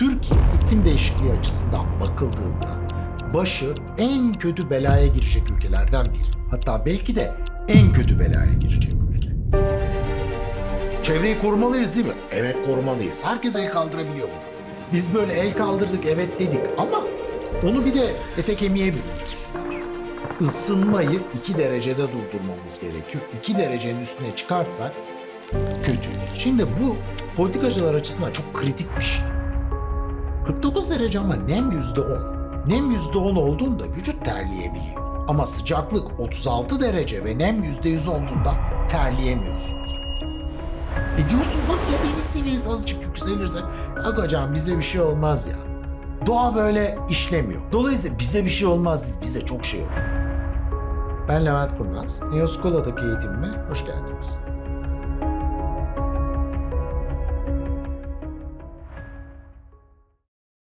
Türkiye iklim değişikliği açısından bakıldığında başı en kötü belaya girecek ülkelerden biri. Hatta belki de en kötü belaya girecek ülke. Çevreyi korumalıyız değil mi? Evet korumalıyız. Herkes el kaldırabiliyor buna. Biz böyle el kaldırdık evet dedik ama onu bir de ete kemiğe. Isınmayı 2 derecede durdurmamız gerekiyor. 2 derecenin üstüne çıkartsak kötüyüz. Şimdi bu politikacılar açısından çok kritik bir şey. 49 derece ama nem %10. Nem %10 olduğunda vücut terleyebiliyor. Ama sıcaklık 36 derece ve nem %100 olduğunda terleyemiyorsunuz. E diyorsun bak ya deniz seviyesi azıcık yükselirse Agacan bize bir şey olmaz ya. Doğa böyle işlemiyor. Dolayısıyla bize bir şey olmaz değil, bize çok şey olur. Ben Levent Kurnaz. Neoskola'daki eğitimime hoş geldiniz.